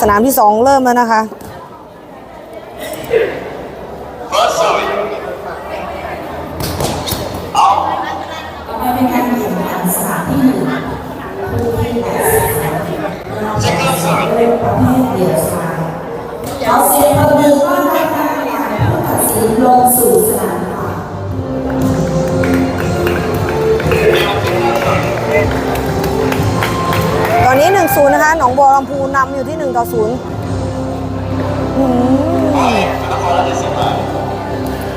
สนามที่สองเริ่มแล้วนะคะมันเป็นการแข่งขันสนามที่หนึ่งผู้ที่แข่งขันเราจะสอนเรื่องประเภทเดียวชายขอเสียงปรบมือ นนี้1นศูนย์นะคะ หนองบัวลำพูนำอยู่ที่1ต่อศูนย์อืม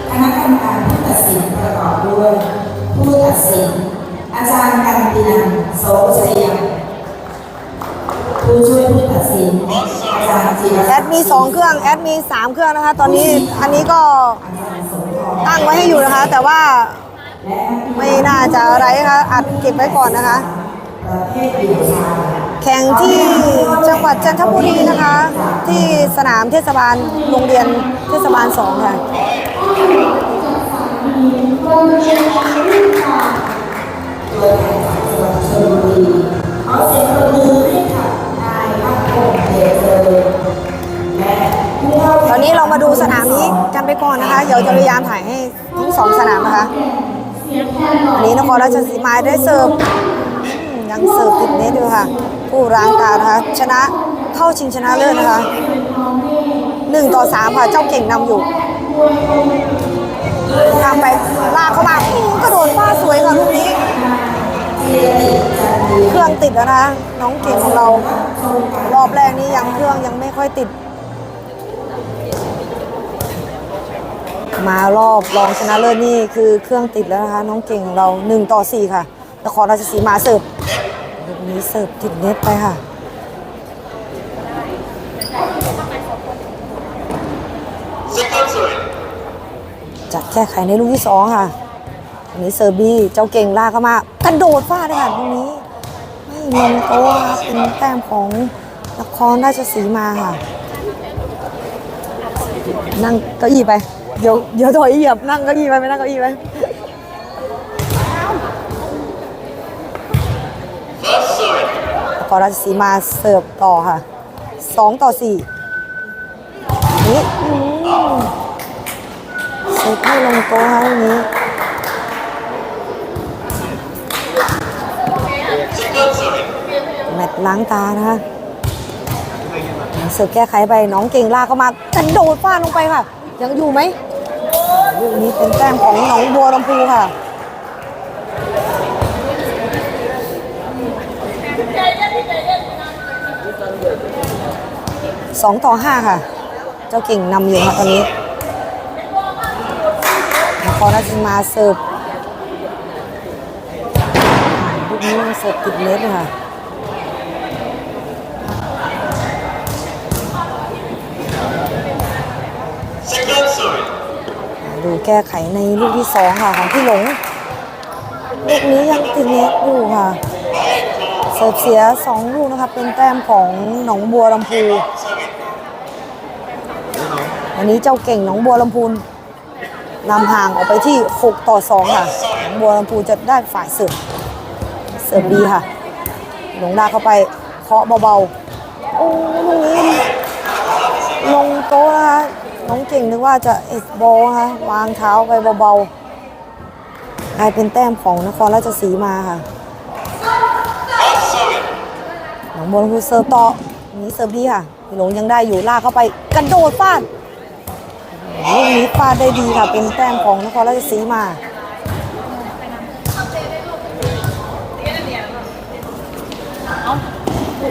คณะกรรมการผู้ตัดสินประกอบด้วย ผู้ตัดสิน อาจารย์กันตินันโสชัยยังผู้ช่วยผู้ตัดสินอาจารย์จีรแอดมี 2 เครื่อง แอดมี 3 เครื่องนะคะ ตอนนี้อันนี้ก็อาจารย์สมพรตั้งไว้ให้อยู่นะคะ แต่ว่าและนักกีฬาไม่น่าจะอะไรนะคะอัดเก็บไว้ก่อนนะคะ ประเภทเดียวชาย แข่งที่จังหวัดจันทบุรีนะคะ ที่สนามเทศบาลโรงเรียนเทศบาล2ค่ะขอเสียงปรบมือให้กับนายพักพงษ์เดชเจริญและผู้เข้าตอนนี้เรามาดูสนามนี้กันไปก่อนนะคะ เดี๋ยวจะพยายามถ่ายให้ทั้งสองสนามนะคะ อันนี้นครราชสีมาได้เสิร์ฟ ยังเสิร์ฟติดเน็ตอยู่ค่ะ ผู้ร้างตานะคะ ชนะเข้าชิงชนะเลิศนะคะหนึ่งต่อสามค่ะ เจ้าเก่งนำอยู่ทำไปลากเข้ามาอื้อกระโดดฟาสวยค่ะลูกนี้ เครื่องติดแล้วนะคะน้องเก่งของเรา รอบแรกนี้ยังเครื่องยังไม่ค่อยติด มารอบรองชนะเลิศนี่คือเครื่องติดแล้วนะคะ น้องเก่งของเรา1ต่อ4ค่ะ นครราชสีมาเสิร์ฟลูกนี้เสิร์ฟติดเน็ตไปค่ะจัดแก้ไขในลูกที่สองค่ะอันนี้เซอร์บี้เจ้าเก่งลากเข้ามากระโดดฟาดเลยค่ะตรงนี้ ไม่ลงโต๊ะเป็นแต้มของนครราชสีมาค่ะ นั่งเก้าอี้ไป เดี๋ยวเดี๋ยวถอยเหยียบนั่งเก้าอี้ไปไปนั่งเก้าอี้ไป นครราชสีมาเสิร์ฟต่อค่ะสองต่อสี่นี่เสิร์ฟให้ลงโต๊ะค่ะตรงนี้แมตช์ล้างตานะคะเสิร์ฟแก้ไขไปน้องเก่งลากเข้ามากระโดดฟาดลงไปค่ะ ยังอยู่ไหมลูกนี้เป็นแต้มของหนองบัวลำพูค่ะ สองต่อห้าค่ะ เจ้าเก่งนำอยู่ค่ะตอนนี้นครราชสีมาเสิร์ฟลูกนี้เสิร์ฟติดเน็ตเลยค่ะดูแก้ไขในลูกที่สองค่ะ ของพี่หลงลูกนี้ยังติดเน็ตอยู่ค่ะ เสิร์ฟเสียสองลูกนะคะ เป็นแต้มของหนองบัวลำพู วันนี้เจ้าเก่งหนองบัวลำพูนนำห่างออกไปที่ 6 ต่อ 2 ค่ะ หนองบัวลำพูจะได้ฝ่ายเสิร์ฟเสิร์ฟดีค่ะ หลงดาเข้าไปเคาะเบาๆ โอ้ลูกนี้ลงโต๊ะนะคะน้องเก่งนึกว่าจะเอสบอลนะคะวางเท้าไปเบาๆกลายเป็นแต้มของนครราชสีมาค่ะ หนองบัวลำพูเสิร์ฟต่อนี้เสิร์ฟดีค่ะหลงยังได้อยู่ลากเข้าไปกระโดดฟาด ลูกนี้ฟาดได้ดีค่ะ เป็นแต้มของนครราชสีมา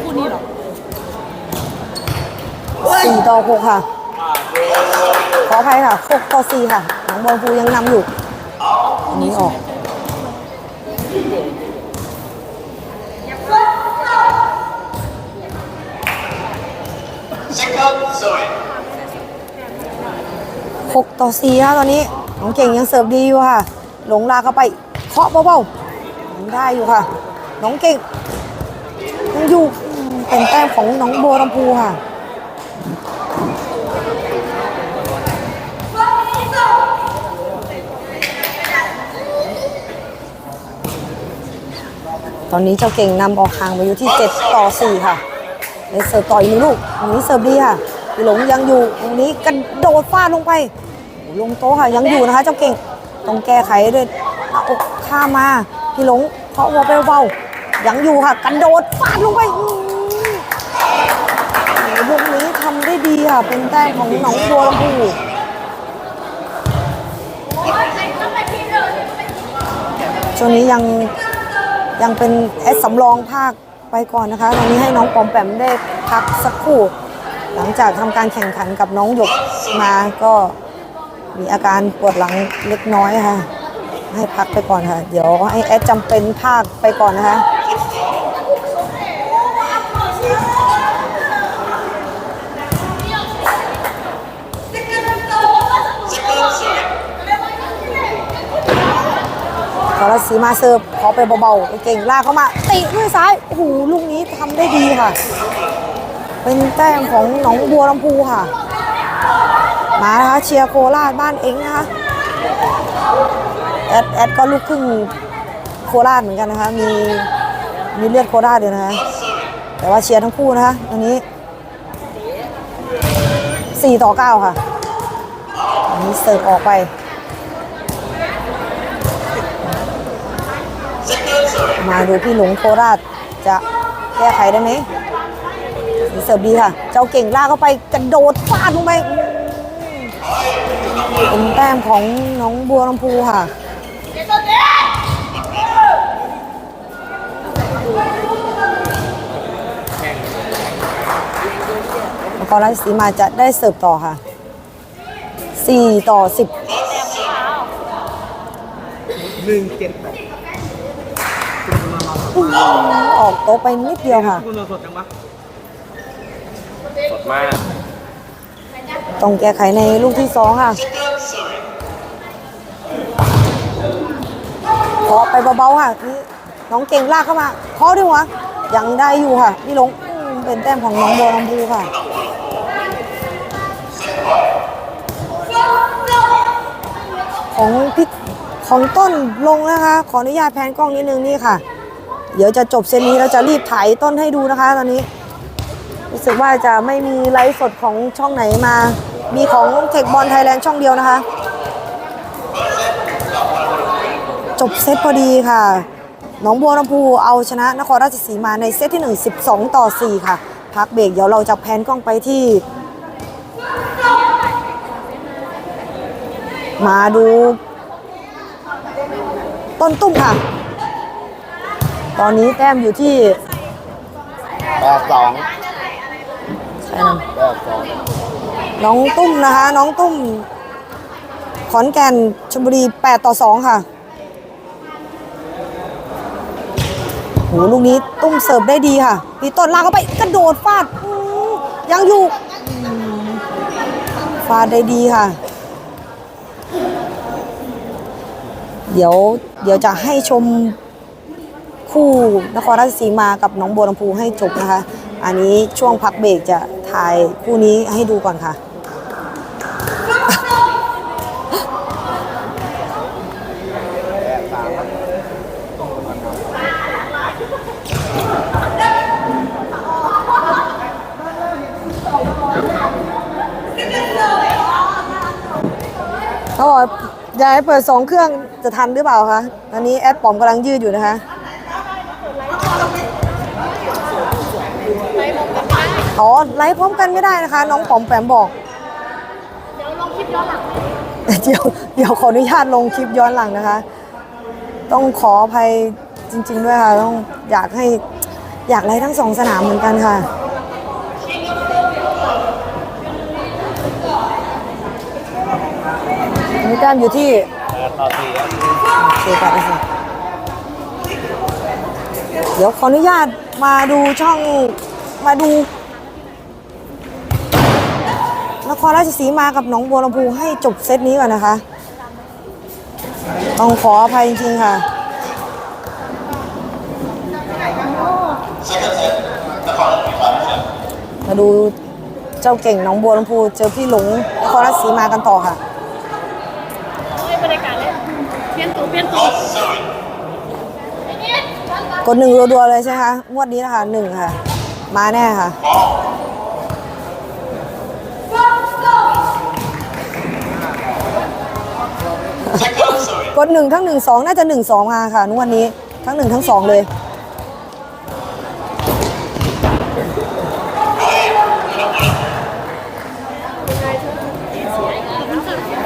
คู่นี้หสี่ต่อหกค่ะ ขออภัยค่ะหกต่อสี่ค่ะหนองบอวฟูยังนำอยู่อันนี้ออกเช็คครับสวย 6 ต่อ4ค่ะตอนนี้น้องเก่งยังเสิร์ฟดีอยู่ค่ะ หลงลาเข้าไปเคาะเบาๆได้อยู่ค่ะ น้องเก่งยังอยู่เป็นแต้มของน้องโบวลำพูค่ะตอนนี้เจ้าเก่งนำออกห่างไปอยู่ที่ 7 ต่อ 4 ค่ะเลยเสิร์ฟต่อยหนึ่ลูกตรงนี้เสิร์ฟดีค่ะหลงยังอยู่ตรงนี้กระโดดฟาดลงไป ลงโต๊ะค่ะยังอยู่นะคะ เจ้าเก่งต้องแก้ไขด้วยเอาอกข้ามาพี่หลงเคาะหัวไปเบาๆยังอยู่ค่ะกระโดดฟาดลงไปอื้อหือลูกนี้ทำได้ดีค่ะ เป็นแต้มของหนองบัวลำพูช่วงนี้ยังยังเป็นแอดสำรองภาคไปก่อนนะคะ ตอนนี้ให้น้องปอมแปมได้พักสักครู่ หลังจากทำการแข่งขันกับน้องหยกมาก็ มีอาการปวดหลังเล็กน้อยค่ะ ให้พักไปก่อนค่ะ เดี๋ยวให้แอดจำเป็นภาคไปก่อนนะคะขอรัสีมาเสิร์ฟขอไปเบาๆเก่งลากเข้ามาติด้วยซ้ายโอ้โหลูกนี้ทำได้ดีค่ะ เป็นแต้มของหนองบัวลำพูค่ะ มานะคะเชียร์โคราชบ้านเองนะคะแอดแอดก็ลูกครึ่งโคราชเหมือนกันนะคะ มีมีเลือดโคราชอยู่นะคะแต่ว่าเชียร์ทั้งคู่นะคะอันนี้4ต่อ9ค่ะอันนี้เสิร์ฟออกไปมาดูพี่หลงโคราชจะแก้ไขได้ไหมเสิร์ฟดีค่ะ เจ้าเก่งลากเข้าไปกระโดดฟาดลงไป เป็นแต้มของน้องบัวลำพูค่ะนครราชสีมาจะได้เสิร์ฟต่อค่ะ 4 ต่อ 10 หนึ่งเจ็ดออกโต๊ะไปนิดเดียวค่ะ คุณสดจังปะสดมาก ต้องแก้ไขในลูกที่สองค่ะ เคาะไปเบาๆค่ะนี่น้องเก่งลากเข้ามาเคาะด้วยหัวยังได้อยู่ค่ะพี่ลงเป็นแต้มของน้องบัวลำพูค่ะของพี่ของต้นลงนะคะ ขออนุญาตแพนกล้องนิดนึงนี่ค่ะ เดี๋ยวจะจบเซตนี้เราจะรีบถ่ายต้นให้ดูนะคะ ตอนนี้รู้สึกว่าจะไม่มีไลฟ์สดของช่องไหนมา มีของเทคบอลไทยแลนด์ช่องเดียวนะคะ จบเซตพอดีค่ะ หนองบัวลำพูเอาชนะนครราชสีมาในเซตที่ 1 12 ต่อ 4 ค่ะ พักเบรกเดี๋ยวเราจะแพนกล้องไปที่ มาดู ต้นตุ้มค่ะ ตอนนี้แต้มอยู่ที่แปดสองใช่นะแปดสองน้องตุ้มนะคะ น้องตุ้มขอนแก่นชลบุรี 8 ต่อ 2 ค่ะ โหลูกนี้ตุ้มเสิร์ฟได้ดีค่ะพี่ต้นลากเข้าไปกระโดดฟาดยังอยู่ฟาดได้ดีค่ะ เดี๋ยวเดี๋ยวจะให้ชมคู่นครราชสีมากับน้องบัวลำพูให้จบนะคะ อันนี้ช่วงพักเบรกจะถ่ายคู่นี้ให้ดูก่อนค่ะ เขาบอกอ ยากให้เปิดสองเครื่องจะทันหรือเปล่าคะ อันนี้แอดปอมกำลังยืดอยู่นะคะ อ๋อ ไลฟ์พร้อมกันไม่ได้นะคะ น้องปอมแปมบอก เดี๋ยวเดี๋ยวขออนุญาตลงคลิปย้อนหลังนะคะ ต้องขออภัยจริง ๆ ด้วยค่ะ ต้องอยากให้อยากไลฟ์ทั้งสองสนามเหมือนกันค่ะ มีแต้มอยู่ที่แปดต่อสี่ครับโอเคครับเดี๋ยวขออนุญาตมาดูช่องมาดู นครราชสีมากับหนองบัวลำพูให้จบเซตนี้ก่อนนะคะ ต้องขออภัยจริงๆค่ะมาดูเจ้าเก่งหนองบัวลำพูเจอพี่หลงนครราชสีมากันต่อค่ะ ให้บรรยากาศเลยเป ลี่ยนตัวเปลี่ยนตัวกดหนึ่งรัวๆเลยใช่ไหมคะงวดนี้นะคะหนึ่งค่ะ มาแน่ค่ะกดหนึ่งทั้งหนึ่งสองน่าจะหนึ่งสองมาค่ะนวดนี้ทั้งหนึ่งทั้งสองเลย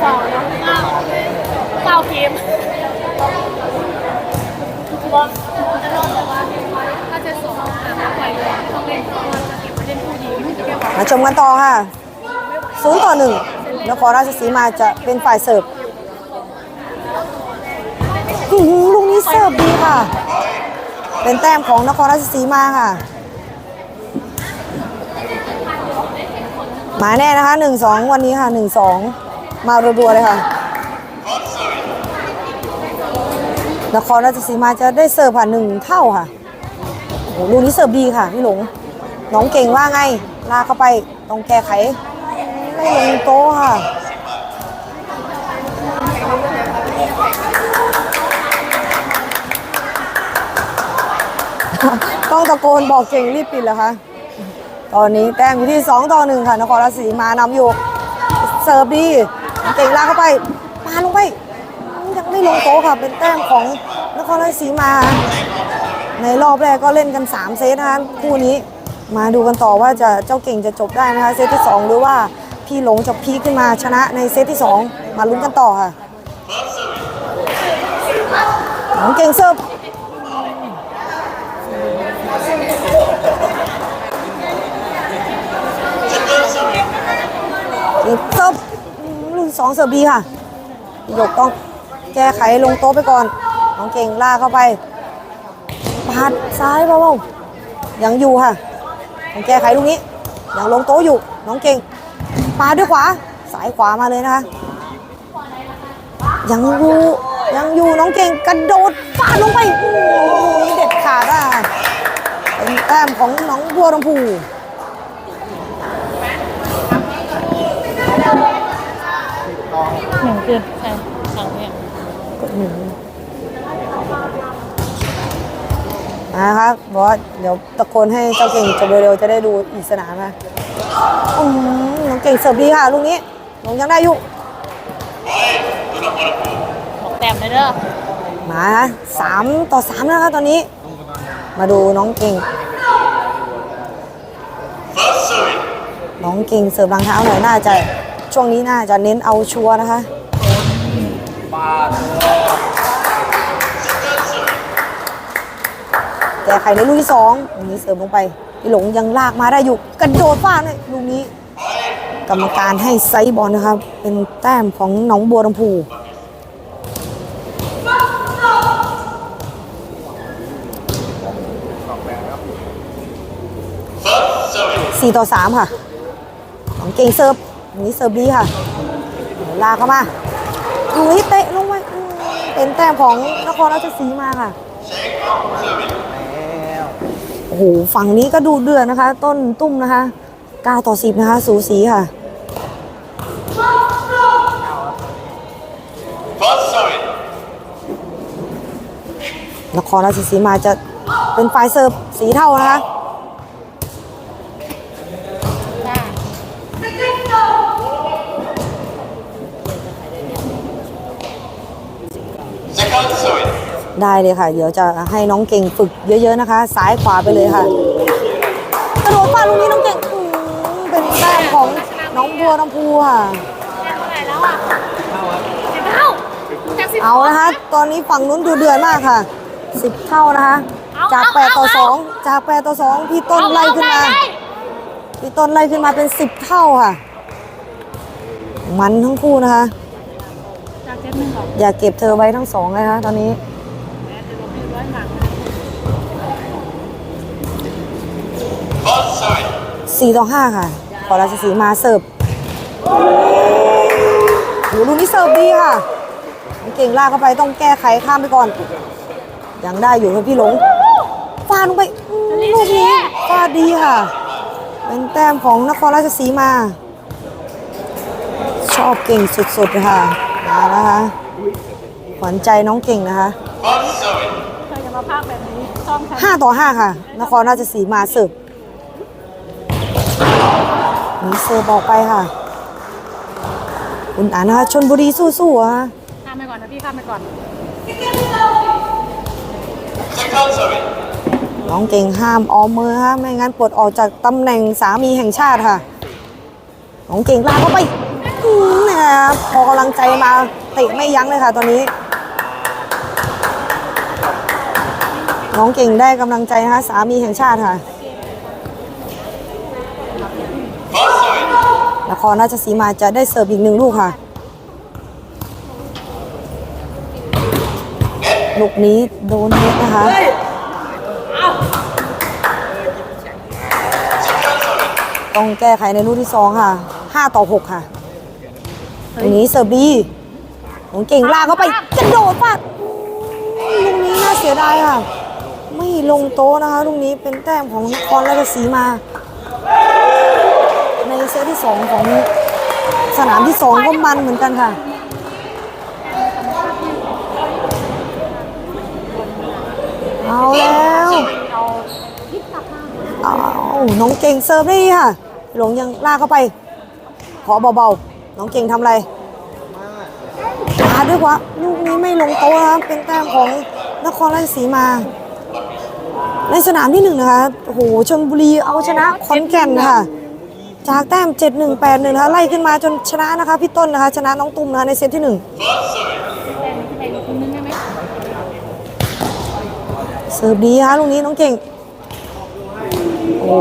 สองเก้าเก้าเกมบอกจะลองแต่ว่าถ้าจะสองอะไปเลยต้องเล่นเพราะว่าจะเก็บไปเล่นผู้หญิงแกบอก มาชมกันต่อค่ะศูนย์ต่อหนึ่งนครราชสีมาจะเป็นฝ่ายเสิร์ฟอื้อหือลูกนี้เสิร์ฟดีค่ะ เป็นแต้มของนครราชสีมาค่ะ มาแน่นะคะหนึ่งสองวันนี้ค่ะหนึ่งสองมารัวๆเลยค่ะ นครราชสีมาจะได้เสิร์ฟค่ะหนึ่งเท่าค่ะโอ้โหลูกนี้เสิร์ฟดีค่ะพี่หลงน้องเก่งว่าไง ลากเข้าไปต้องแก้ไขไม่ลงโต๊ะค่ะ ต้องตะโกนบอกเก่งรีบปิดแล้วคะตอนนี้แต้มอยู่ที่ 2 ต่อ 1 ค่ะ นครราชสีมานำอยู่ เสิร์ฟดี เก่งลากเข้าไป ปาลงไปยังไม่ ลงโต๊ะค่ะเป็นแต้มของนครราชสีมา ในรอบแรกก็เล่นกัน 3 เซตนะคะคู่นี้มาดูกันต่อว่าจะเจ้าเก่งจะจบได้ไหมคะเซตที่ 2 หรือว่าพี่หลงจะพีคขึ้นมาชนะในเซตที่ 2 มาลุ้นกันต่อค่ะน้องเก่งเสิร์ฟเก่งเสิร์ฟอืมลูกสองเสิร์ฟดีค่ะหยกต้อง แก้ไขลงโต๊ะไปก่อน น้องเก่งลากเข้าไปปาดซ้ายเบาๆยังอยู่ค่ะต้องแก้ไขลูกนี้ยังลงโต๊ะอยู่ น้องเก่งปาดด้วยขวาสายขวามาเลยนะคะยังอยู่ยังอยู่น้องเก่งกระโดดฟาดลงไปโอ้โหลูนี้เด็ดขาดอะเป็นแต้มของน้องบัวลำพูหนึ่งคือใช่สองเนี่ยกดหนึ่ง นะครับบอกว่าเดี๋ยวตะโกนให้เจ้าเก่งจบเร็วๆจะได้ดูอีกสนามนะอืมน้องเก่งเสิร์ฟดีค่ะลูกนี้น้องยังได้อยู่บอกแต้มเลยเด้อมาสามต่อสามนะครับตอนนี้ มาดูน้องเก่ง น้องเก่งเสิร์ฟรางเท้าหน่อยน่าจะช่วงนี้น่าจะเน้นเอาชัวร์นะคะ แก้ไขในลูกที่สองลูกนี้เสริมลงไปพี่หลงยังลากมาได้อยู่กระโดดฟาดเลยลูกนี้ กรรมการให้ไซส์บอลนะครับ เป็นแต้มของหนองบัวลำพูสี่ต่อสามค่ะของเก่งเซิร์ฟอันนี้เซิร์ฟดีค่ะลากเข้ามาดูให้เลงไปอืมเป็นแต้มของนครราชสีมาค่ะโอ้โห ฝั่งนี้ก็ดูเดือดนะคะ ต้นตุ้มนะคะ 9 ต่อ 10 นะคะ สูสีค่ะ นครราชสีมาจะเป็นฝ่ายเสิร์ฟสีเท่านะคะ ได้เลยค่ะ เดี๋ยวจะให้น้องเก่งฝึกเยอะ ๆนะคะ ซ้ายขวาไปเลยค่ะกระโดดฟาดลูกนี้น้องเก่งอืมเป็นแต้มของน้องบัวลำพูค่ะแต้เท่าไหร่แล้วอะสิบเท่าจากสิบเอานะคะตอนนี้ฝั่งนู้นดูเดือดมากค่ะ 10 เท่านะคะ จาก 8 ต่อ 2 จาก 8 ต่อ 2 พี่ต้นไล่ขึ้นมา พี่ต้นไล่ขึ้นมาเป็น 10 เท่าค่ะ มันทั้งคู่นะคะ จากเจ็ดหนึ่งสออย่าเก็บเธอไว้ทั้งสองเลยนะคะตอนนี้ 4ต่อ5ค่ะ ขอราชสีมาเสิร์ฟโหลูกนี้เสิร์ฟดีค่ะเก่งลากเข้าไปต้องแก้ไขข้ามไปก่อน ยังได้อยู่ค่ะพี่หลงฟาดลงไปลูกนี้ฟาดดีค่ะ เป็นแต้มของนครราชสีมา ชอบเก่งสุดๆค่ะมาแล้วนะคะขวัญใจน้องเก่งนะคะ เธออย่ามาพากแบบนี้ซ่อมค่ะ5ต่อ5ค่ะ นครราชสีมาเสิร์ฟมีเสิร์ฟออกไปค่ะ คุณอ่านนะคะชนบุรีสู้ๆอะข้ามไปก่อนนะพี่ข้ามไปก่อนน้องเก่งห้ามออมมือฮะไม่งั้นปลดออกจากตำแหน่งสามีแห่งชาติค่ะ น้องเก่งลากเข้าไปอืมนะครับพอกำลังใจมาเตะไม่ยั้งเลยค่ะตอนนี้ น้องเก่งได้กำลังใจนะคะสามีแห่งชาติค่ะนครราชสีมาจะได้เสิร์ฟอีกหนึ่งลูกค่ะ ลูกนี้โดนเน็ตนะคะ ต้องแก้ไขในลูกที่สองค่ะ5ต่อ6ค่ะตรงนี้เสิร์ฟดีของเก่งลากเข้าไปกระโดดปะลูกนี้น่าเสียดายค่ะ ไม่ลงโต๊ะนะคะลูกนี้เป็นแต้มของนครราชสีมา ในเซตที่2ของสนามที่2ก็มันเหมือนกันค่ะเอาแล้วเอาน้องเก่งเสิร์ฟได้ดีค่ะ หลงยังลากเข้าไป ขอเบาๆ น้องเก่งทำอะไรมาด้วยวะลูกนี้ไม่ลงโต๊ะครับเป็นแต้มของนครราชสีมา ในสนามที่หนึ่งนะคะโอ้โหชนบุรีเอาชนะขอนแก่นค่ะ จากแต้ม 7 1 8 1นะคะไล่ขึ้นมาจนชนะนะคะพี่ต้นนะคะ ชนะน้องตุ้มนะคะในเซตที่หนึ่งแบ่งคนนึงได้ไหมเสิร์ฟดีฮะลูกนี้น้องเก่ง โอ้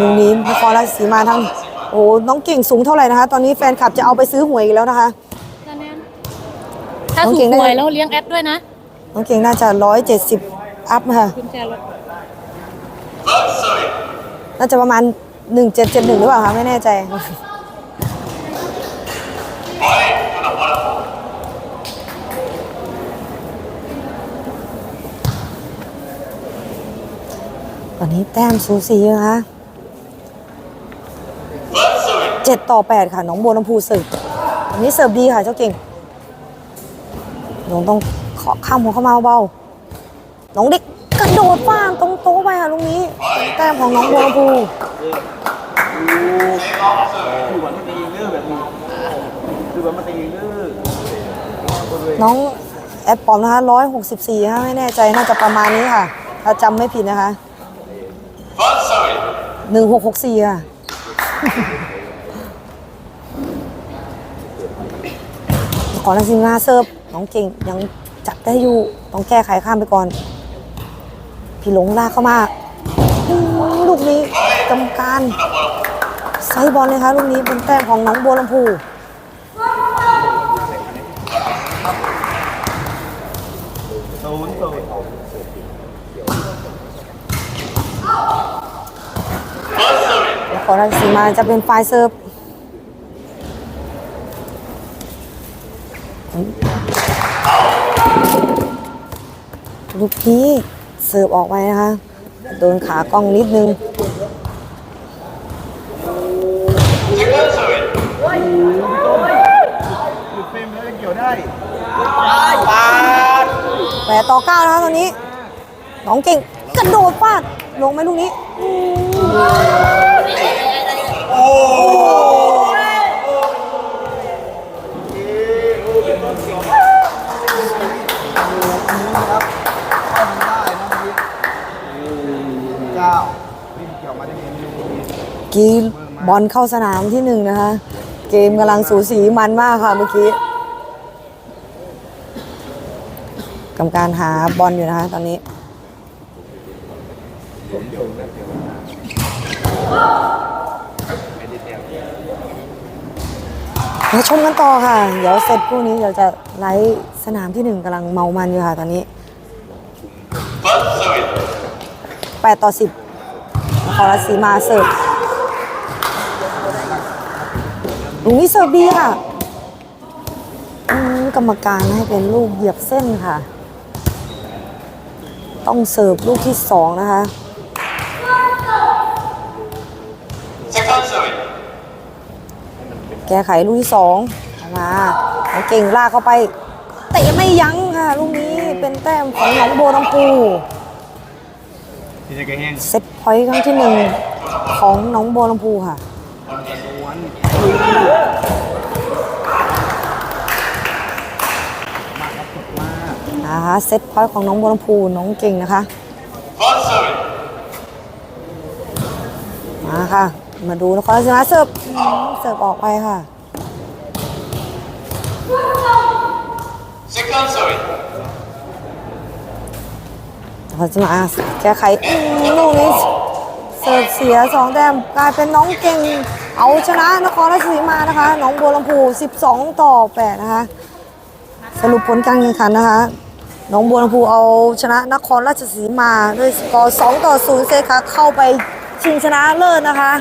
ลูกนี้นครราชสีมาทั้งโอ้น้องเก่งสูงเท่าไหร่นะคะ ตอนนี้แฟนคลับจะเอาไปซื้อหวยอีกแล้วนะคะตอนนี้ถ้าน้องถูเก่กงได้หวยแล้วเลี้ยงแอดด้วยนะ น้องเก่งน่าจะ170อั พค่ะคุณแจรถน่าจะประมาณ 1771 หรือเปล่าคะไม่แน่ใจ ตอนนี้แต้มสูสีอยู่นะคะเจ็ดต่อแปดค่ะ น้องบัวลำพูเสิร์ฟอันนี้เสิร์ฟดีค่ะเจ้าเก่งน้องต้องขอข้ามหัวเข้ามาเบาๆ น้องเด็กกระโดดฟาดตรงโต๊ะไปค่ะลูกนี้แต้มของน้องบัวลำพูอวันมันตีเนื้อแบบนี้คือวันตีเนื้อน้องแอดปอมนะคะร้อยหกสิบสี่ค่ะไม่แน่ใจน่าจะประมาณนี้ค่ะ ถ้าจำไม่ผิดนะคะหนึ่งหกหกสี่ค่ะขอนักซิมนาเซิร์ฟน้องเก่งยังจับได้อยู่ ต้องแก้ไขข้ามไปก่อน พี่หลงลากเข้ามาลูกนี้กรรมการไซบอลเลยค่ะลูกนี้เป็นแต้มของน้องบัวลำพูศูนย์ศูนย์นครราชสีมาจะเป็นฝ่ายเซิร์ฟลูกนี้ เสิร์ฟออกไปนะคะ โดนขากล้องนิดนึงแปดต่อเก้านะคะตอนนี้น้องเก่งกระโดดฟาดลงไหมลูกนี้อื บอลเข้าสนามที่หนึ่งนะคะ เกมกำลังสูสีมันมากค่ะเมื่อกี้กรรมการหาบอลอยู่นะคะตอนนี้มาชมกันต่อค่ะ เดี๋ยวเสร็จพวกนี้เดี๋ยวจะไลฟ์สนามที่หนึ่งกำลังเมามันอยู่ค่ะตอนนี้แปดต่อสิบนครราชสีมาเสิร์ฟ ลุงนี้เสิร์ฟดีค่ะอืมกรรมการให้เป็นลูกเหยียบเส้นค่ะ ต้องเสิร์ฟลูกที่สองนะคะแก้ไขลูกที่สองมาน้องเก่งลากเข้าไปเตะไม่ยั้งค่ะลูกนี้เป็นแต้มของหนองบัวลำพูที่จะแกแห้งเซตพอยต์ครั้งที่หนึ่งของหนองบัวลำพูค่ะ นะคะเซตพอยต์ของน้องบัวลำพูน้องเก่งนะคะ มาค่ะ มาดูนครราชสีมาเสิร์ฟอืมเสิร์ฟออกไปค่ะ Second service. นครราชสีมาแก้ไขอืมลูกนี้เสิร์ฟเสียสองแต้มกลายเป็นน้องเก่ง เอาชนะนครราชสีมานะคะน้องบัวลำพู 12 ต่อ 8 นะคะ สรุปผลการแข่งขันนะคะน้องบัวลำพูเอาชนะนครราชสีมาด้วยสกอร์ 2 ต่อ 0 เซตค่ะ เข้าไปชิงชนะเลิศนะคะ